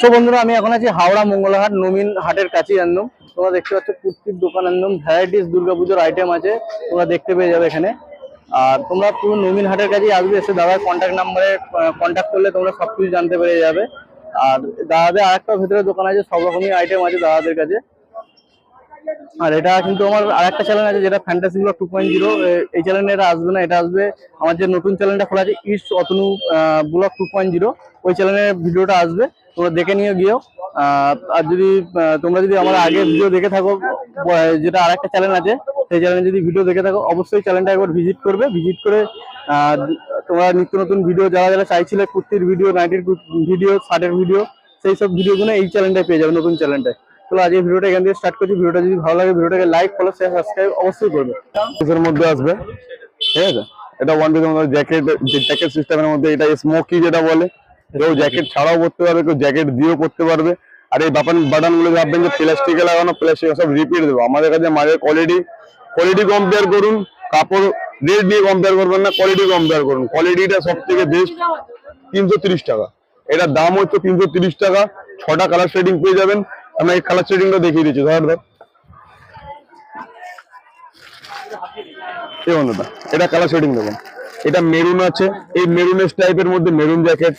So বন্ধুরা, আমি এখন আছি হাওড়া মঙ্গলাহাট নমিন হাটের কাছে একদম তোমরা দেখতে পাচ্ছ কুর্তির দোকান একদম ভ্যারাইটিস দুর্গাপুজোর আইটেম আছে, তোমরা দেখতে পেয়ে যাবে এখানে। আর তোমরা পুরো নমিন হাটের কাছেই আসবে, এসে দাদার কন্ট্যাক্ট নাম্বারে কন্ট্যাক্ট করলে তোমরা সব কিছু জানতে পেরে যাবে। আর দাদাদের আরেকটা ভেতরে দোকান আছে, সব রকমই আইটেম আছে দাদাদের কাছে। আর এটা কিন্তু আমার আরেকটা চ্যানেল আছে, যেটা fantasy blog two point zero এই চ্যানেলে এটা আসবে না, এটা আসবে আমার যে নতুন চ্যানেলটা খোলা আছে east Atanu blog two point zero ওই চ্যানেলের ভিডিওটা আসবে। তোমরা দেখে নিয়ে গিয়েও। আর যদি তোমরা যদি আমার আগে ভিডিও দেখে থাকো যেটা আরেকটা চ্যানেল আছে, সেই চ্যানেলে যদি ভিডিও দেখে থাকো, অবশ্যই চ্যানেলটা একবার ভিজিট করবে। ভিজিট করে তোমরা নিত্য নতুন ভিডিও যারা যারা চাইছিলে কুর্তির ভিডিও নাইটির ভিডিও শার্টের ভিডিও সেই সব ভিডিওগুলো এই চ্যানেলটায় পেয়ে যাবে, নতুন চ্যানেলটায় চলো আজ এই ভিডিওটা এখান থেকে স্টার্ট করছি। ভিডিওটা যদি ভালো লাগে, ভিডিওটাকে লাইক ফলো শেয়ার সাবস্ক্রাইব অবশ্যই করবে। পিসের মধ্যে আসবে। ঠিক আছে? এটা ওয়ান পিসের জ্যাকেট জ্যাকেট সিস্টেমের মধ্যে, এটা স্মোকি যেটা বলে কেউ জ্যাকেট ছাড়াও পরতে পারবে, কেউ জ্যাকেট দিয়েও পরতে পারবে। আর এই বাটনগুলো ভাববেন যে প্লাস্টিকে লাগানো প্লাস্টিক সব রিপিট দেবো। আমাদের কাছে মালের কোয়ালিটি কোয়ালিটি কম্পেয়ার করুন, কাপড় রেট দিয়ে কম্পেয়ার করবেন না কোয়ালিটি কম্পেয়ার করুন। কোয়ালিটিটা সব থেকে বেস্ট তিনশো টাকা। এটার দাম হচ্ছে তিনশো টাকা। ছটা কালার শেডিং পেয়ে যাবেন। আমি এই কালার শেডিংটা দেখিয়ে দিচ্ছি। ধর ধর। এটা কালার শেডিং দেখুন। এটা মেরুন আছে। এই মেরুনের টাইপের মধ্যে মেরুন জ্যাকেট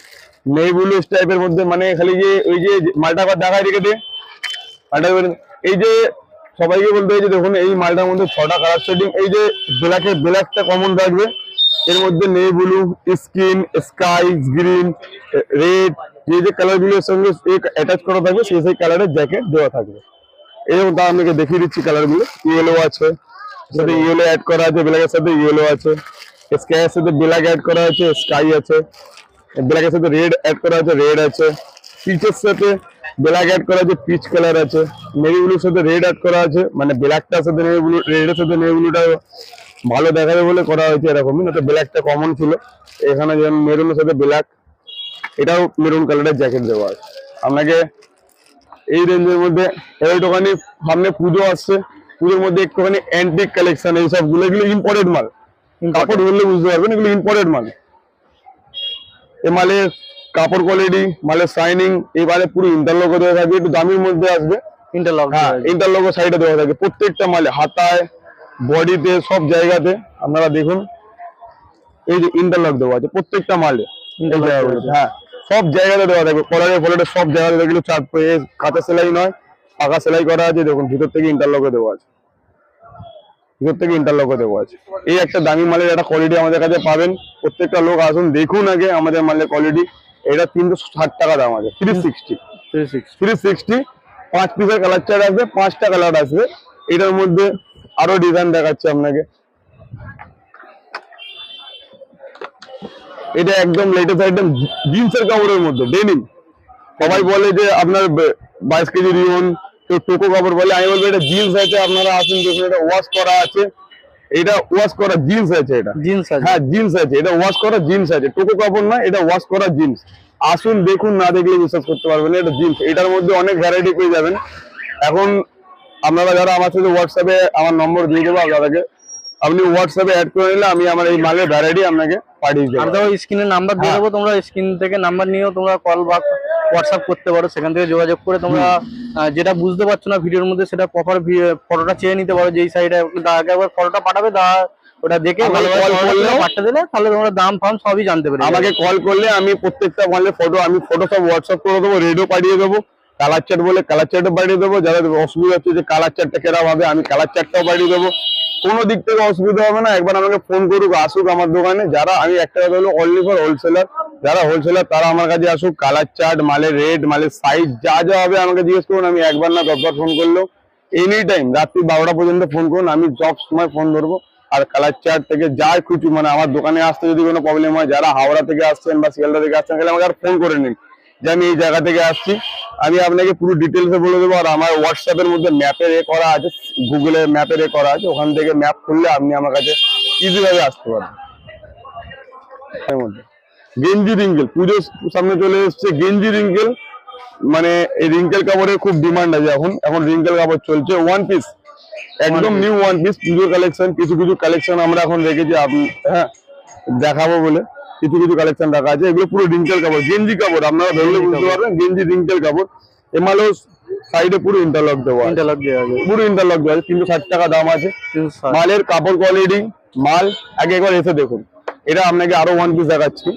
নেভুলিস টাইপের মধ্যে মানে খালি যে ওই যে মালটা আবার দেখায় রেখে দে। এই যে সবাইকে বলতে হয় যে দেখুন, এই মালটার মধ্যে ছটা কালার শেডিং এই যে ব্ল্যাকের ব্ল্যাকটা কমন থাকবে। এর মধ্যে নেই blue skin sky green red যে যে কালারগুলোর সঙ্গে অ্যাটাচ করা থাকবে, সেই সেই কালারের জ্যাকেট দেওয়া থাকবে। এরকম তা আপনাকে দেখিয়ে দিচ্ছি কালারগুলো। ইয়েলো আছে, সাথে ইয়েলো অ্যাড করা আছে ব্ল্যাকের সাথে ইয়েলো আছে স্কাই এর সাথে ব্ল্যাক অ্যাড করা আছে স্কাই আছে। ব্ল্যাকের সাথে রেড অ্যাড করা আছে রেড আছে। পিচের সাথে ব্ল্যাক অ্যাড করা আছে পিচ কালার আছে। নেভি ব্লুর সাথে রেড অ্যাড করা আছে মানে ব্ল্যাকটার সাথে নেভি ব্লু রেডের সাথে নেভি ব্লুটা ভালো দেখাবে বলে করা হয়েছে এরকমই না তো ব্ল্যাকটা কমন ছিল। এখানে যেমন মেরুনের সাথে ব্ল্যাক এটাও মেরুন কালারের জ্যাকেট দেওয়া আছে। আপনাকে এই রেঞ্জের মধ্যে একটুখানি সামনে পুজো আসছে পুজোর মধ্যে একটুখানি অ্যান্টিক কালেকশন এই সবগুলো এগুলো ইম্পোর্টেড মাল। কাপড় বললে বুঝতে পারবেন এগুলো ইম্পোর্টেড মাল। এ মালের কাপড় কোয়ালিটি মালের শাইনিং এবারে পুরো ইন্টারলক দেওয়া থাকবে একটু দামির মধ্যে আসবে। ইন্টারলক হ্যাঁ ইন্টারলক সাইডে দেওয়া থাকে প্রত্যেকটা মালে হাতায় বডিতে সব জায়গাতে আপনারা দেখুন এই যে ইন্টারলক দেওয়া আছে প্রত্যেকটা মালে। হ্যাঁ সব জায়গাতে দেওয়া থাকবে। কলারে ফলারে সব জায়গাতে দেখলে পেয়ে কাঁচা সেলাই নয় পাকা সেলাই করা আছে দেখুন ভিতর থেকে ইন্টারলকে দেওয়া আছে। ভিতর থেকে ইন্টারলকে দেওয়া আছে এই একটা দামি মালের একটা কোয়ালিটি আমাদের কাছে পাবেন। প্রত্যেকটা লোক আসুন দেখুন আগে আমাদের মালের কোয়ালিটি এটা তিনশো ষাট টাকা দাম আছে three sixty three six three sixty পাঁচ পিসের কালার চার্ট আসবে পাঁচটা কালার আসবে। এটার মধ্যে আরও ডিজাইন দেখাচ্ছে আপনাকে। এটা একদম লেটেস্ট আইটেম জিন্সের কাপড়ের মধ্যে ডেনিম সবাই বলে যে আপনার বাইশ কেজি রিওন কেউ টোকো কাপড় বলে আমি বলব এটা জিন্স আছে আপনারা আসুন দেখুন এটা ওয়াশ করা আছে। এটা ওয়াশ করা জিন্স আছে এটা। জিন্স আছে হ্যাঁ জিন্স আছে এটা ওয়াশ করা জিন্স আছে টোকো কাপড় না এটা ওয়াশ করা জিন্স আসুন দেখুন না দেখলে বিশ্বাস করতে পারবেন এটা জিন্স এটার মধ্যে অনেক ভ্যারাইটি পেয়ে যাবেন। এখন আপনারা যারা আমার সাথে হোয়াটসঅ্যাপে আমার নম্বর দিয়ে দেবো আপনাদেরকে আপনি হোয়াটসঅ্যাপে অ্যাড করে নিলে আমি আমার এই মালের ভ্যারাইটি আপনাকে পাঠিয়ে আমি দেবো তোমার স্ক্রিনে নাম্বার দিয়ে হ্যাঁ। দেবো তোমরা স্ক্রিন থেকে নাম্বার নিয়েও তোমরা কল বা হোয়াটসঅ্যাপ করতে পারো সেখান থেকে যোগাযোগ করে তোমরা যেটা বুঝতে পারছ না ভিডিওর মধ্যে সেটা প্রপার ফটোটা চেয়ে নিতে পারো যেই সাইডে দাদাকে একবার ফটোটা পাঠাবে দা ওটা দেখে পাঠিয়ে দিলে তাহলে তোমরা দাম ফাম সবই জানতে পারবে আমাকে কল করলে আমি প্রত্যেকটা মালের ফটো আমি ফটো সব হোয়াটসঅ্যাপ করে দেবো রেডিও পাঠিয়ে দেবো। কালার চার্ট বলে কালার চার্টও পাঠিয়ে দেবো। যারা অসুবিধা হচ্ছে যে কালার চার্টটা কেরাম হবে, আমি কালার চার্টটাও পাঠিয়ে দেবো। কোনো দিক থেকে অসুবিধা হবে না। একবার আমাকে ফোন করুক, আসুক আমার দোকানে। যারা, আমি একটা কথা হলো অনলি ফর হোলসেলার যারা হোলসেলার তারা আমার কাছে আসুক। কালার চার্ট, মালের রেট মালের সাইজ যা যা হবে আমাকে জিজ্ঞেস করুন। আমি একবার না দশবার ফোন করলেও এনি টাইম রাত্রি বারোটা পর্যন্ত ফোন করুন। আমি সব সময় ফোন ধরবো। আর কালার চার্ট থেকে যা কিছু মানে আমার দোকানে আসতে যদি কোনো প্রবলেম হয়, যারা হাওড়া থেকে আসছেন বা শিয়ালদা থেকে আসছেন, তাহলে আমাকে আর ফোন করে নিন। যে আমি এই জায়গা থেকে আসছি আমি আপনাকে পুরো ডিটেলসে বলে দেবো। আর আমার হোয়াটসঅ্যাপের মধ্যে ম্যাপের এ করা আছে গুগলে ম্যাপের এ করা আছে। ওখান থেকে ম্যাপ খুললে আপনি আমার কাছে ইজি ভাবে আসতে পারবেন এর মধ্যে। গেঞ্জি রিঙ্কেল পুজোর সামনে চলে এসছে গেঞ্জি রিঙ্কেল। মানে এই রিঙ্কেল কাপড়ের খুব ডিমান্ড আছে এখন। এখন রিঙ্কেল কাপড় চলছে ওয়ান পিস একদম নিউ ওয়ান পিস পুজোর কালেকশন কিছু কিছু কালেকশন আমরা এখন রেখেছি। আপনি হ্যাঁ দেখাবো বলে। কিছু কিছু কালেকশন রাখা আছে। এগুলো পুরো রিঙ্কেল কাপড় গেঞ্জি কাপড় আপনারা ধরলে বুঝতে পারবেন গেঞ্জি রিঙ্কেল কাপড়। এমালেও সাইডে পুরো ইন্টারলক দেওয়া ইন্টারলক দেওয়া আছে। পুরো ইন্টারলক দেওয়া আছে তিনশো ষাট টাকা দাম আছে। মালের কাপড় কোয়ালিটি মাল আগে একবার এসে দেখুন। এটা আপনাকে আরও ওয়ান পিস দেখাচ্ছি।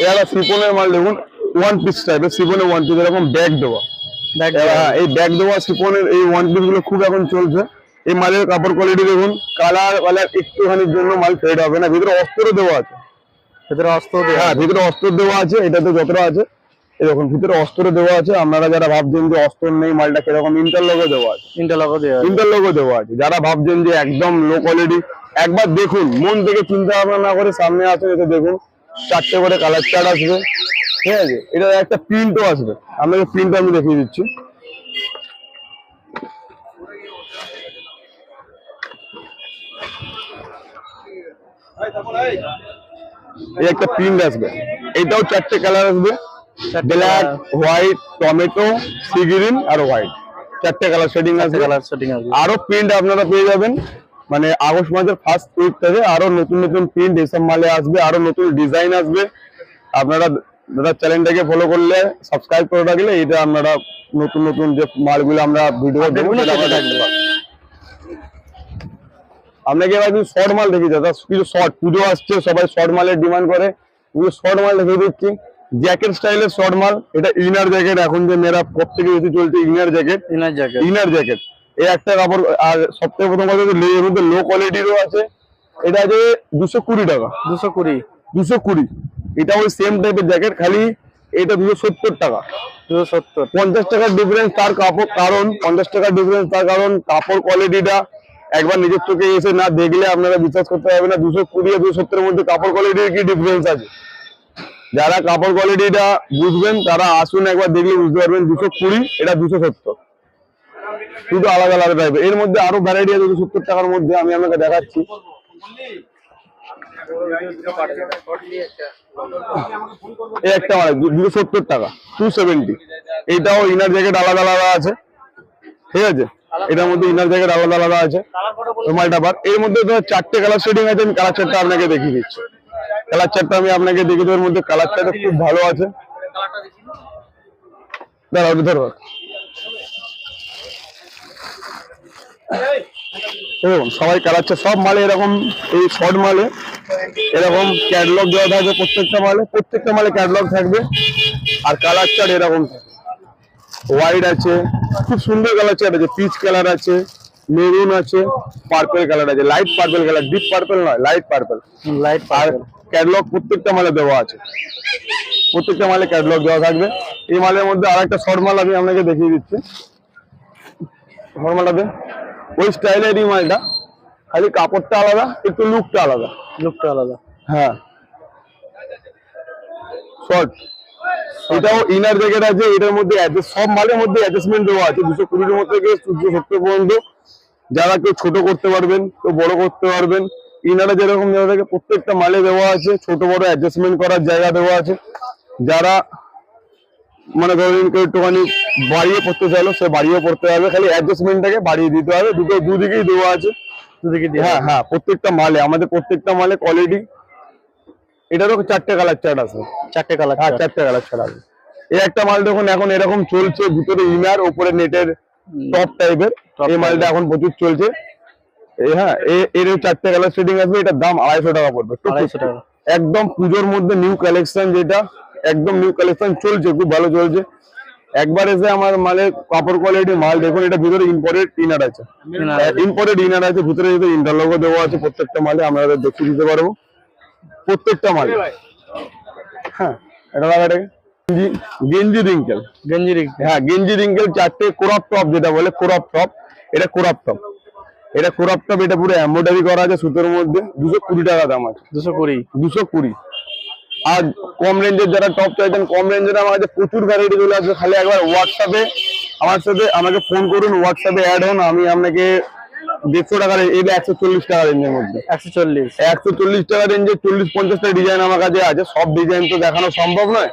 এটা সিপনের মাল দেখুন ওয়ান পিস টাইপের সিপনের ওয়ান পিস এরকম ব্যাগ দেওয়া। হ্যাঁ, এই ব্যাগ দেওয়া সিপনের এই ওয়ান পিসগুলো খুব এখন চলছে। এই মালের কাপড় কোয়ালিটি দেখুন কালার কালার একটুখানির জন্য মাল ফেড হবে না ভিতরে অস্ত্র দেওয়া আছে। ভেতরে অস্ত্র দেওয়া হ্যাঁ ভিতরে অস্ত্র দেওয়া আছে এটাতে যতটা আছে এরকম ভিতরে অস্ত্র দেওয়া আছে আপনারা যারা ভাবছেন যে অস্ত্র নেই মালটা কীরকম ইন্টারলগও দেওয়া আছে। ইন্টারলকও দেওয়া আছে। ইন্টারলগও দেওয়া আছে। যারা ভাবছেন যে একদম লো কোয়ালিটি একবার দেখুন মন থেকে চিন্তা ভাবনা না করে সামনে আসুন এটা দেখুন চারটে করে কালার চার্ট আসবে। ঠিক আছে? এটা একটা প্রিন্টও আসবে। আপনাকে প্রিন্ট আমি দেখিয়ে দিচ্ছি। এই একটা প্রিন্ট আসবে। এটাও চারটে কালার আসবে। Black white tomato sea green আর হোয়াইট চারটে কালার শেডিং আসবে। কালার সেটিং আছে আরও প্রিন্ট আপনারা পেয়ে যাবেন। মানে আগস্ট মাসের ফার্স্ট উইক থেকে আরও নতুন নতুন প্রিন্ট এসব মালে আসবে আরও নতুন ডিজাইন আসবে। আপনারা দাদা চ্যানেলটাকে ফলো করলে সাবস্ক্রাইব করে রাখলে এটা আপনারা নতুন নতুন যে মালগুলো আমরা ভিডিও দেবো Update গুলো সেটা পেতে আপনারা থাকবেন। দেখতে পাবেন। আপনাকে এবার কিছু শর্ট মাল দেখি দাদা। কিছু শর্ট পুজো আসছে সবাই শর্ট মালের ডিমান্ড করে। কিছু শর্ট মাল দেখে দিচ্ছি। জ্যাকেট স্টাইলের শর্ট মাল এটা ইনার জ্যাকেট এখন যে মেয়েরা সব থেকে বেশি চলছে inner jacket inner jacket inner jacket এই একটা কাপড় আর সব থেকে প্রথম কথা এর মধ্যে লো কোয়ালিটিরও আছে। এটা আছে দুশো কুড়ি টাকা। দুশো কুড়ি। দুশো কুড়ি। এটা ওই সেম টাইপের জ্যাকেট খালি এটা দুশো সত্তর টাকা। দুশো সত্তর। পঞ্চাশ টাকার ডিফারেন্স তার কাপড় কারণ পঞ্চাশ টাকার ডিফারেন্স তার কারণ কাপড় কোয়ালিটিটা একবার নিজের চোখে এসে না দেখলে আপনারা বিশ্বাস করতে পারবেন না, দুশো কুড়ি আর দুশো সত্তরের মধ্যে কাপড় কোয়ালিটির কি ডিফারেন্স আছে? যারা কাপড় কোয়ালিটিটা বুঝবেন, তারা আসুন একবার দেখলে বুঝতে পারবেন দুশো কুড়ি, এটা দুশো সত্তর। শুধু আলাদা আলাদা টাইপের এর মধ্যে আরও ভ্যারাইটি আছে দুশো সত্তর টাকার মধ্যে, আমি আপনাকে দেখাচ্ছি। এই একটা মানে দুশো সত্তর টাকা টু সেভেন্টি এইটাও ইনার জ্যাকেট আলাদা আলাদা আছে। ঠিক আছে? এটার মধ্যে ইনার জ্যাকেট আলাদা আলাদা আছে। মালটা বার এর মধ্যে তো চারটে কালার শেডিং আছে আমি কালার চারটা আপনাকে দেখিয়ে দিচ্ছি। কালার চারটা আমি আপনাকে দেখিয়ে দেওয়ার মধ্যে কালার চারটা খুব ভালো আছে। দাঁড়া ওটা ধরো। দেখুন সবাই কালাচ্ছে সব মালে এরকম এই শর্ট মালে। এরকম ক্যাটলগ দেওয়া থাকবে প্রত্যেকটা মালে। প্রত্যেকটা মালে ক্যাটলগ থাকবে। আর কালার চার্ট এরকম থাকবে হোয়াইট আছে খুব সুন্দর কালার চার্ট আছে পিচ কালার আছে মেরুন আছে পার্পল কালার আছে light purple colour deep purple নয় লাইট পার্পল লাইট আর ক্যাটলগ প্রত্যেকটা মালে দেওয়া আছে। প্রত্যেকটা মালে ক্যাটলগ দেওয়া থাকবে। এই মালের মধ্যে আরেকটা শর্ট মাল আমি আপনাকে দেখিয়ে দিচ্ছি। মালটাতে ওই স্টাইলের এই মালটা। খালি কাপড়টা আলাদা একটু লুকটা আলাদা। লুকটা আলাদা। হ্যাঁ। শর্ট এটাও ইনার জ্যাকেট আছে এটার মধ্যে সব মালের মধ্যে অ্যাডজাস্টমেন্ট দেওয়া আছে। দুশো কুড়ির মধ্যে থেকে দুশো সত্তর পর্যন্ত। যারা কেউ ছোট করতে পারবেন কেউ বড় করতে পারবেন ইনারে যেরকম দেওয়া থাকে প্রত্যেকটা মালে দেওয়া আছে ছোট বড় অ্যাডজাস্টমেন্ট করার জায়গা দেওয়া আছে। যারা মানে ধরুন কেউ একটুখানি বাড়িয়ে পড়তে চাইলো সে বাড়িয়ে পড়তে হবে খালি অ্যাডজাস্টমেন্টটাকে বাড়িয়ে দিতে হবে। দুটো দুদিকেই দেওয়া আছে। দুদিকে হ্যাঁ হ্যাঁ প্রত্যেকটা মালে আমাদের প্রত্যেকটা মালে কোয়ালিটি এটারও চারটে কালার চার্ট আছে। চারটে কালার হ্যাঁ চারটে কালার ছাড়া আছে। এই একটা মাল দেখুন এখন এরকম চলছে ভিতরে ইনার উপরে নেটের টপ টাইপের এই মালটা এখন প্রচুর চলছে। হ্যাঁ এর চারটে কালার শেডিং আসবে এটার দাম আড়াইশো টাকা পড়বে। আড়াইশো টাকা। একদম পুজোর মধ্যে নিউ কালেকশন যেটা একদম নিউ কালেকশন চলছে খুব ভালো চলছে। একবার এসে আমার মালের কাপড় কোয়ালিটি মাল দেখুন এটা ভিতরে ইম্পোর্টেড ইনার আছে। ইম্পোর্টেড ইনার আছে ভিতরে যদি ইন্টারলগো দেওয়া আছে প্রত্যেকটা মালে আমরা দেখিয়ে দিতে পারব। প্রত্যেকটা মালে। হ্যাঁ এটা গেঞ্জি রিঙ্কেল। গেঞ্জি হ্যাঁ গেঞ্জি রিঙ্কেল চারটে কোরাপ টপ যেটা বলে কোরাপ টপ এটা কোরাপ টপ এটা কোরাপ টপ এটা পুরো এমব্রয়ডারি করা আছে সুতোর মধ্যে। দুশো কুড়ি টাকা দাম আছে। দুশো কুড়ি। দুশো কুড়ি। আর কম রেঞ্জের যারা টপ চাইছেন কম রেঞ্জের আমার কাছে প্রচুর ভ্যারাইটি চলে আসবে খালি একবার হোয়াটসঅ্যাপে আমার সাথে আমাকে ফোন করুন হোয়াটসঅ্যাপে অ্যাড হন। আমি আপনাকে দেড়শো টাকার এটা একশো চল্লিশ টাকা রেঞ্জের মধ্যে। একশো চল্লিশ। একশো চল্লিশ টাকা রেঞ্জে চল্লিশ পঞ্চাশটা ডিজাইন আমার কাছে আছে। সব ডিজাইন তো দেখানো সম্ভব নয়।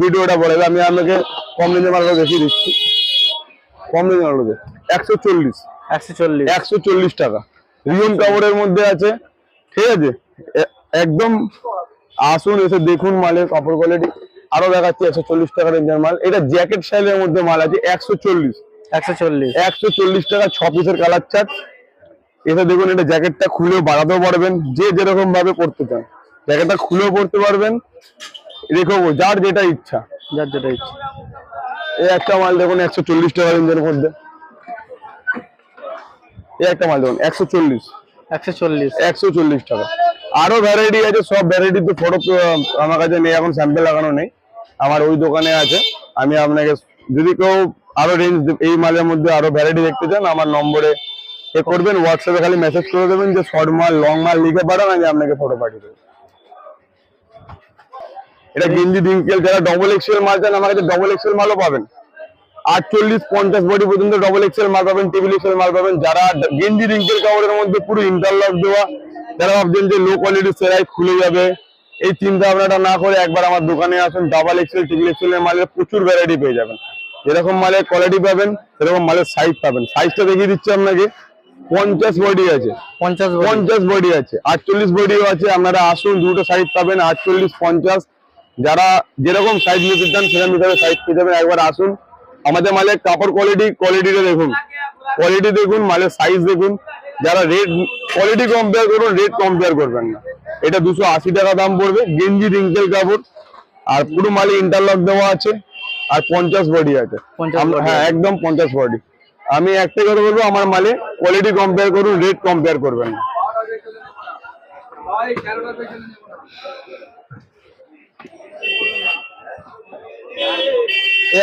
ভিডিওটা বলে আমি আপনাকে কম রেঞ্জের মালগুলো দেখিয়ে দিচ্ছি। কম রেঞ্জের মালগুলো একশো চল্লিশ। একশো চল্লিশ। একশো চল্লিশ টাকা। রিয়ন কাপড়ের মধ্যে আছে ঠিক আছে? একদম আসুন এসে দেখুন মালের কাপড় কোয়ালিটি আরও দেখাচ্ছি একশো চল্লিশ টাকা রেঞ্জের মাল। এটা জ্যাকেট স্টাইলের মধ্যে মাল আছে একশো চল্লিশ। একশো চল্লিশ। একশো চল্লিশ টাকা ছ পিসের কালার চার্ট এসে দেখুন এটা জ্যাকেটটা খুলেও বাড়াতেও পারবেন যে যেরকম ভাবে পড়তে চান। জ্যাকেটটা খুলেও পড়তে পারবেন। রেখেও যার যেটা ইচ্ছা। যার যেটা ইচ্ছা। এই একটা মাল দেখুন একশো চল্লিশ টাকা রেঞ্জের মধ্যে। এই একটা মাল দেখুন একশো চল্লিশ। একশো চল্লিশ। একশো চল্লিশ টাকা। আরও ভ্যারাইটি আছে সব ভ্যারাইটি তো ফটো আমার কাছে নেই এখন স্যাম্পেল লাগানো নেই। আমার ওই দোকানে আছে। আমি আপনাকে যদি কেউ আরও রেঞ্জ এই মালের মধ্যে আরও ভ্যারাইটি দেখতে চান আমার নম্বরে এ করবেন হোয়াটসঅ্যাপে খালি মেসেজ করে দেবেন যে শর্ট মাল লং মাল লিখে পাঠান আমি আপনাকে ফটো পাঠিয়ে দেবো। এটা গেঞ্জি ডিঙ্কেল যারা ডবল এক্সেল মাল চান, আমার কাছে ডবল এক্সেল মালও পাবেন। আটচল্লিশ, পঞ্চাশ বডি পর্যন্ত ডবল এক্সেল মাল পাবেন টেবিল এক্সেল মাল পাবেন। যারা গেঞ্জি রিঙ্কেল কাপড়ের মধ্যে পুরো ইন্টারলক দেওয়া যারা ভাবছেন যে লো কোয়ালিটির সেরাই খুলে যাবে। এই চিন্তা ভাবনাটা না করে একবার আমার দোকানে আসুন ডাবল এক্সেল টেবিল এক্সেল এর মালের প্রচুর ভ্যারাইটি পেয়ে যাবেন। যেরকম মালের কোয়ালিটি পাবেন, সেরকম মালের সাইজ পাবেন। সাইজটা দেখিয়ে দিচ্ছি আপনাকে। পঞ্চাশ বডি আছে। পঞ্চাশ বডি। পঞ্চাশ বডি আছে। আটচল্লিশ বডিও আছে আপনারা আসুন দুটো সাইজ পাবেন আটচল্লিশ পঞ্চাশ। যারা যেরকম সাইজ নিতে চান সেরকম হিসাবে সাইজ পেয়ে যাবেন একবার আসুন। আমাদের মালের কাপড় কোয়ালিটি কোয়ালিটিটা দেখুন। কোয়ালিটি দেখুন মালের সাইজ দেখুন। যারা রেট কোয়ালিটি কম্পেয়ার করুন রেট কম্পেয়ার করবেন না। এটা দুশো আশি টাকা দাম পড়বে গেঞ্জি রিঙ্কেল কাপড়। আর পুরো মালে ইন্টারলক দেওয়া আছে। আর পঞ্চাশ বডি আছে। 50 আম- body হ্যাঁ একদম পঞ্চাশ বডি আমি একটাই কথা বলব, আমার মালে কোয়ালিটি কম্পেয়ার করুন রেট কম্পেয়ার করবেন।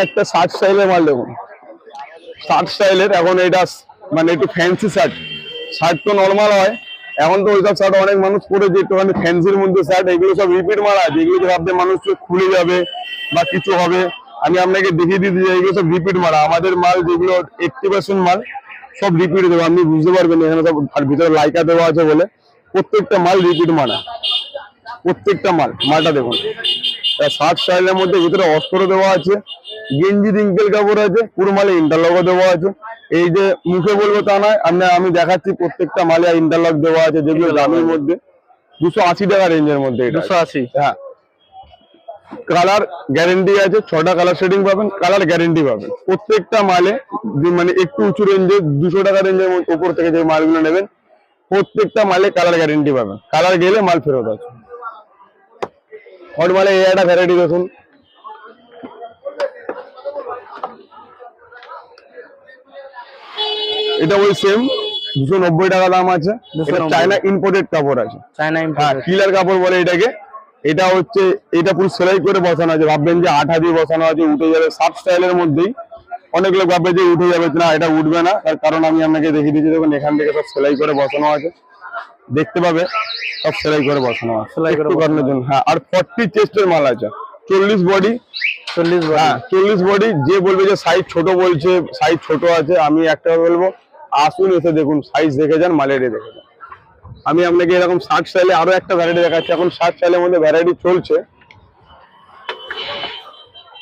একটা শার্ট স্টাইলের মাল দেখুন। শার্ট স্টাইলের এখন এটা মানে একটু ফ্যান্সি শার্ট শার্ট তো নর্মাল হয়। এখন তো ওইসব শার্ট অনেক মানুষ পরেছে, একটুখানি ফ্যান্সির মধ্যে শার্ট এগুলো সব রিপিট মারা আছে। এগুলো ভাবতে মানুষ খুলে যাবে বা কিছু হবে। আমি আপনাকে দেখিয়ে দিতে চাই এগুলো সব রিপিট মারা আমাদের মাল যেগুলো এইটটি পার্সেন্ট মাল সব রিপিট দেবো। আপনি বুঝতে পারবেন এখানে সব আর ভিতরে লাইকা দেওয়া আছে বলে। প্রত্যেকটা মাল রিপিট মারা প্রত্যেকটা মাল মালটা দেখুন। শার্ট স্টাইলের মধ্যে ভিতরে অস্ত্র দেওয়া আছে গেঞ্জি রিঙ্কেল কাপড় আছে পুরো মালে ইন্টারলকও দেওয়া আছে। এই যে মুখে বলব তা নয় আমি আমি দেখাচ্ছি প্রত্যেকটা মালে ইন্টারলক দেওয়া আছে যেগুলো দামের মধ্যে। দুশো আশি টাকা রেঞ্জের মধ্যে দুশো আশি। হ্যাঁ। কালার গ্যারেন্টি আছে ছটা কালার শেডিং পাবেন কালার গ্যারেন্টি পাবেন। প্রত্যেকটা মালে মানে একটু উঁচু রেঞ্জে দুশো টাকা রেঞ্জের উপর থেকে যে মালগুলো নেবেন প্রত্যেকটা মালে কালার গ্যারেন্টি পাবেন। কালার গেলে মাল ফেরত আছে হট মালে এই একটা ভ্যারাইটি দেখুন। এটা ওই সেম দুশো নব্বই টাকা দাম আছে। চায়না ইম্পোর্টেড কাপড় আছে। চায়না হ্যাঁ কিলার কাপড় বলে এটাকে। এটা হচ্ছে এটা পুরো সেলাই করে বসানো আছে। ভাববেন যে আঠা দিয়ে বসানো আছে উঠে যাবে সাব স্টাইলের মধ্যেই। অনেক লোক ভাববে যে উঠে যাবে না এটা উঠবে না। তার কারণ আমি আপনাকে দেখিয়ে দিচ্ছি দেখুন এখান থেকে সব সেলাই করে বসানো আছে। দেখতে পাবে সব সেলাই করে বসানো আছে। সেলাই করে জন্য হ্যাঁ আর ফর্টি চেস্টের মাল আছে। চল্লিশ বডি চল্লিশ হ্যাঁ চল্লিশ বডি যে বলবে যে সাইজ ছোট বলছে সাইজ ছোট আছে আমি একটা বলব আসুন এসে দেখুন সাইজ দেখে যান মালের দেখে যান। আমি আপনাকে এরকম শার্ট স্টাইলে আরও একটা ভ্যারাইটি দেখাচ্ছি। এখন শার্ট স্টাইলের মধ্যে ভ্যারাইটি চলছে।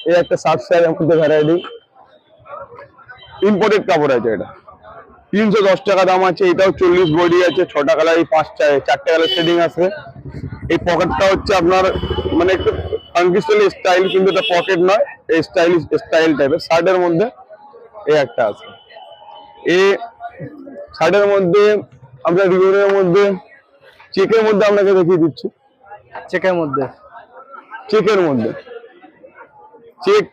এই একটা শার্ট স্টাইলের মধ্যে ভ্যারাইটি ইম্পোর্টেড কাপড় আছে এটা। তিনশো দশ টাকা দাম আছে, এটাও চল্লিশ বডি আছে, ছটা কালার এই পাঁচটা চারটে কালার শেডিং আছে। এই পকেটটা হচ্ছে আপনার মানে একটু ফাঙ্কি স্টাইল কিন্তু এটা পকেট নয়, এই স্টাইলিশ স্টাইল টাইপের শার্টের মধ্যে এই একটা আছে। এ শার্টের মধ্যে আপনার রিউনের মধ্যে চেকের মধ্যে আপনাকে দেখিয়ে দিচ্ছি। চেকের মধ্যে? চেকের মধ্যে। চেক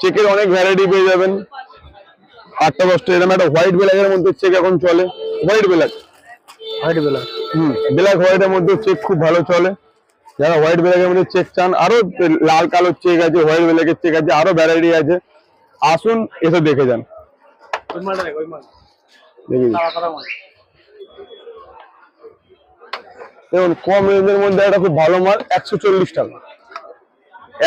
চেকের অনেক ভ্যারাইটি পেয়ে যাবেন। আটটা দশটা এরকম একটা হোয়াইট ব্ল্যাকের মধ্যে চেক এখন চলে। হোয়াইট ব্ল্যাক হোয়াইট বেলার হুম ব্ল্যাক হোয়াইটের মধ্যে চেক খুব ভালো চলে। যারা হোয়াইট ব্ল্যাকের মধ্যে চেক চান আরও লাল কালো চেক আছে হোয়াইট ব্ল্যাকের চেক আছে আরও ভ্যারাইটি আছে। আসুন এসে দেখে যান। দেখে যান। দেখুন কম রেঞ্জের মধ্যে একটা খুব ভালো মাল একশো চল্লিশ টাকা।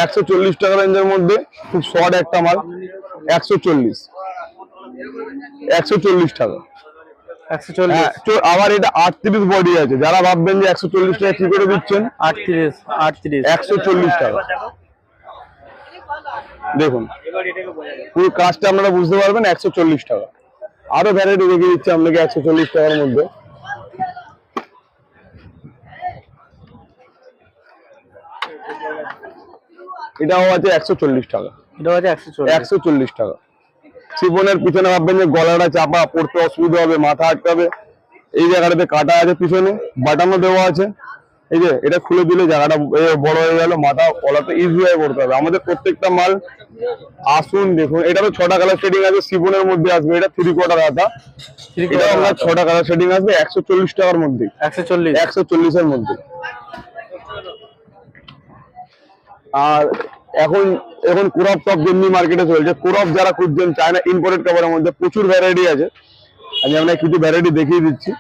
একশো চল্লিশ টাকা রেঞ্জের মধ্যে খুব শর্ট একটা মাল একশো চল্লিশ। একশো চল্লিশ টাকা। হ্যাঁ আবার এটা আটত্রিশ বডি আছে। যারা ভাববেন যে একশো চল্লিশ টাকা কি করে দিচ্ছেন? আটত্রিশ আটত্রিশ। একশো চল্লিশ টাকা। দেখুন পুরো কাজটা আপনারা বুঝতে পারবেন একশো চল্লিশ টাকা। আরও ভ্যারাইটি দেখিয়ে দিচ্ছে আপনাকে একশো চল্লিশ টাকার মধ্যে। এটাও আছে একশো চল্লিশ টাকা। একশো চল্লিশ। টাকা। শিফনের পিছনে ভাববেন যে গলাটা চাপা পড়তে অসুবিধা হবে মাথা আটকাবে এই জায়গাটাতে কাটা আছে পিছনে বাটানো দেওয়া আছে। এই যে এটা খুলে দিলে জায়গাটা বড় হয়ে গেল মাথা কলাতে ইজি হয়ে পড়তে হবে। আমাদের প্রত্যেকটা মাল আসুন দেখুন। এটা তো ছটা কালার শেডিং আছে শিফনের মধ্যে আসবে এটা থ্রি কোয়ার্টার হাতা এটা ছটা কালার শেডিং আসবে একশো চল্লিশ টাকার মধ্যে। একশো চল্লিশ। একশো চল্লিশের মধ্যে। আর এখন এখন ক্রপ টপ যেমনি মার্কেটে চলছে। ক্রপ যারা খুঁজছেন চায়না ইম্পোর্টেড কাপড়ের মধ্যে প্রচুর ভ্যারাইটি আছে। আমি আপনাকে কিছু ভ্যারাইটি দেখিয়ে দিচ্ছি।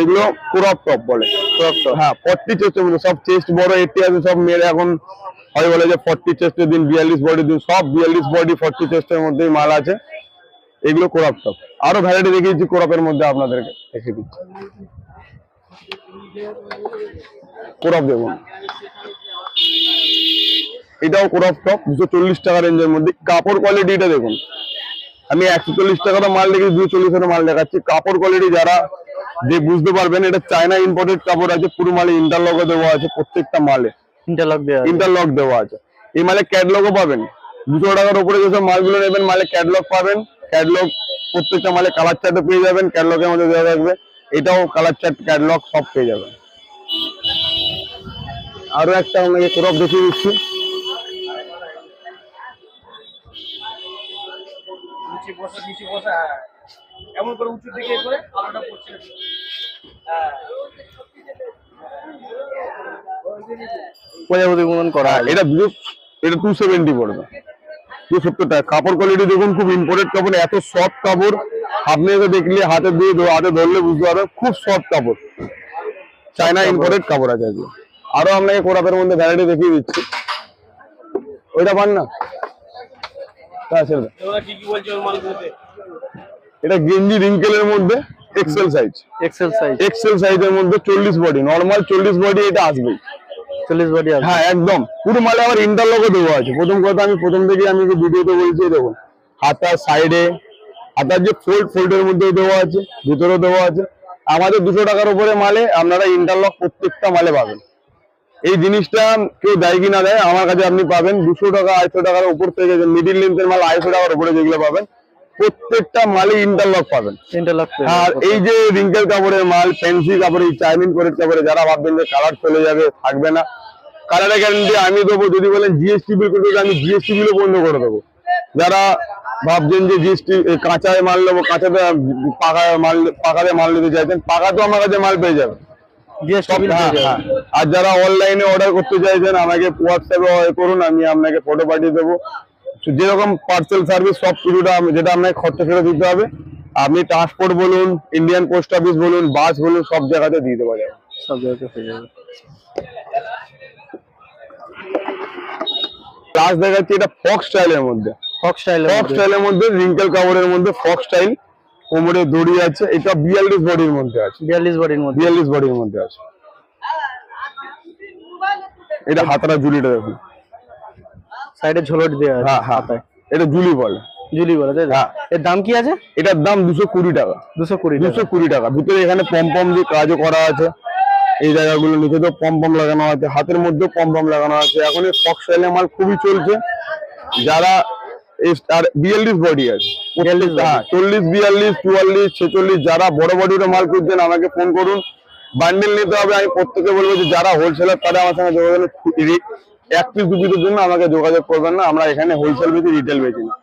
এগুলো ক্রপ টপ বলে। ক্রপ টপ হ্যাঁ ফর্টি চেস্টের মধ্যে। সব চেস্ট বড় এইটি আছে সব মেয়েরা এখন হয় বলে যে ফর্টি চেস্টের দিন বিয়াল্লিশ বডি দিন সব বিয়াল্লিশ বডি ফর্টি চেস্টের মধ্যেই মাল আছে। এগুলো ক্রপ টপ আরও ভ্যারাইটি দেখিয়েছি ক্রপের মধ্যে আপনাদেরকে। দেখিয়ে দিচ্ছি। ক্রপ দেখুন এটাও ক্রপ টপ দুশো চল্লিশ টাকা রেঞ্জের মধ্যে। কাপড় কোয়ালিটিটা দেখুন। আমি একশো চল্লিশ টাকাটা মাল দেখি দুশো চল্লিশের মাল দেখাচ্ছি। কাপড় কোয়ালিটি যারা যে বুঝতে পারবেন এটা চায়না ইম্পোর্টেড কাপড় আছে পুরো মালে ইন্টারলকও দেওয়া আছে প্রত্যেকটা মালে। ইন্টারলক দেওয়া আছে। ইন্টারলক দেওয়া আছে। এই মালে ক্যাটলগও পাবেন। দুশো টাকার উপরে যেসব মালগুলো নেবেন মালে ক্যাটলগ পাবেন। ক্যাটলগ প্রত্যেকটা মালে কালার চার্টও পেয়ে যাবেন। ক্যাটলগের মধ্যে দেওয়া থাকবে। এটাও কালার চার্ট ক্যাটলগ সব পেয়ে যাবেন। আরও একটা আপনাকে ক্রপ দেখিয়ে দিচ্ছি। হ্যাঁ। এমন করে উঁচু দিকে করে আলোটা পড়ছে। হ্যাঁ। প্রজাপতি মতন করা। আছে এটা দুশো এটা টু সেভেন্টি পড়বে। সত্তর টাকা। কাপড় কোয়ালিটি দেখুন খুব ইম্পোর্টেড কাপড়। এত সফট কাপড়। আপনি দেখলে হাতে দিয়ে হাতে ধরলে বুঝতে পারবেন খুব সফট কাপড়। চায়না ইম্পোর্টেড কাপড় আছে এগুলো আরও আপনাকে কোরাপের মধ্যে ভ্যারাইটি দেখিয়ে দিচ্ছি। ওইটা পান না? এটা গেঞ্জি রিঙ্কেলের মধ্যে XL size. XL size. XL সাইজের মধ্যে চল্লিশ বডি নর্মাল চল্লিশ বডি এটা আসবেই। চল্লিশ বডি হ্যাঁ একদম। পুরো মালে আবার ইন্টারলকও দেওয়া আছে। প্রথম কথা আমি প্রথম থেকে আমি ভিডিওতে বলছি দেখুন। হাতার সাইডে হাতার যে ফোল্ড ফোল্ডের মধ্যে দেওয়া আছে ভিতরেও দেওয়া আছে। আমাদের দুশো টাকার উপরে মালে আপনারা ইন্টারলক প্রত্যেকটা মালে পাবেন। এই জিনিসটা কেউ দেয় কি না দেয় আমার কাছে আপনি পাবেন। দুশো টাকা আড়াইশো টাকার উপর থেকে মিডিল লেন্থের মাল আড়াইশো টাকার উপরে যেগুলো পাবেন প্রত্যেকটা মালে ইন্টারলক পাবেন। ইন্টারলক আর এই যে রিঙ্কেল কাপড়ের মাল ফ্যান্সি কাপড় এই চাইনিজ করে কাপড়ে যারা ভাববেন যে কালার চলে যাবে থাকবে না। কালারের গ্যারান্টি আমি দেবো যদি বলেন জিএসটি বিল করতে আমি জিএসটি বিলও বন্ধ করে দেবো। যারা ভাবছেন যে জিএসটি কাঁচায় মাল নেব কাঁচাতে পাকা মাল পাকাতে মাল নিতে চাইছেন পাকাতেও আমার কাছে মাল পেয়ে যাবে আর যারা অনলাইনে অর্ডার করতে চাইছেন আমাকে হোয়াটসঅ্যাপে করুন আমি আপনাকে ফটো পাঠিয়ে দেবো। যেরকম পার্সেল সার্ভিস সব কিছুটা যেটা আপনাকে খরচা ফেরত দিতে হবে। আপনি ট্রান্সপোর্ট বলুন ইন্ডিয়ান পোস্ট অফিস বলুন বাস বলুন সব জায়গাতে দিয়ে দেওয়া যাবে। সব জায়গাতে হয়ে যাবে। প্লাস দেখাচ্ছি এটা ফক স্টাইলের মধ্যে। ফক স্টাইল ফক স্টাইলের মধ্যে রিঙ্কেল কাপড়ের মধ্যে ফক স্টাইল কোমরে দড়ি আছে এটা বিয়াল্লিশ বডির মধ্যে আছে। বিয়াল্লিশ বডির মধ্যে। বিয়াল্লিশ বডির মধ্যে আছে। এটা হাতারা জুলিটা দেখুন। সাইডে ঝোলট দেওয়া আছে হ্যাঁ হ্যাঁ। হাতায়। এটা জুলি বলে। জুলি বলে তাই হ্যাঁ। এর দাম কি আছে? এটার দাম দুশো কুড়ি টাকা। দুশো কুড়ি দুশো কুড়ি টাকা। ভিতরে এখানে পম পম দিয়ে কাজও করা আছে এই জায়গাগুলো নিচে তো পম পম লাগানো আছে হাতের মধ্যেও পম পম লাগানো আছে। এখন এই ফক মাল খুবই চলছে। যারা আর বিয়াল্লিশ বডি আছে। হ্যাঁ চল্লিশ বিয়াল্লিশ চুয়াল্লিশ ছেচল্লিশ যারা বড় মাল খুঁজছেন আমাকে ফোন করুন। বান্ডেল নিতে হবে আমি প্রত্যেকে বলব যে যারা হোলসেলার তারা আমার সঙ্গে যোগাযোগ রি- এক পিস দু পিসের জন্য আমাকে যোগাযোগ করবেন না। আমরা এখানে হোলসেল বেশি রিটেল বেশি না।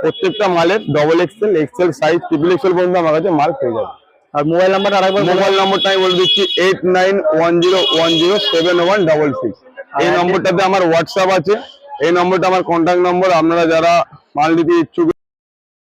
প্রত্যেকটা মালের double XL XL size triple XL পর্যন্ত আমার কাছে মাল পেয়ে যাবে। আর মোবাইল নাম্বারটা আরেকবার। মোবাইল নম্বরটা আমি বলে দিচ্ছি eight nine one zero one zero seven one double six এই নম্বরটাতে আমার হোয়াটসঅ্যাপ আছে। এই নম্বরটা আমার কন্ট্যাক্ট নম্বর আপনারা যারা মাল নিতে ইচ্ছুক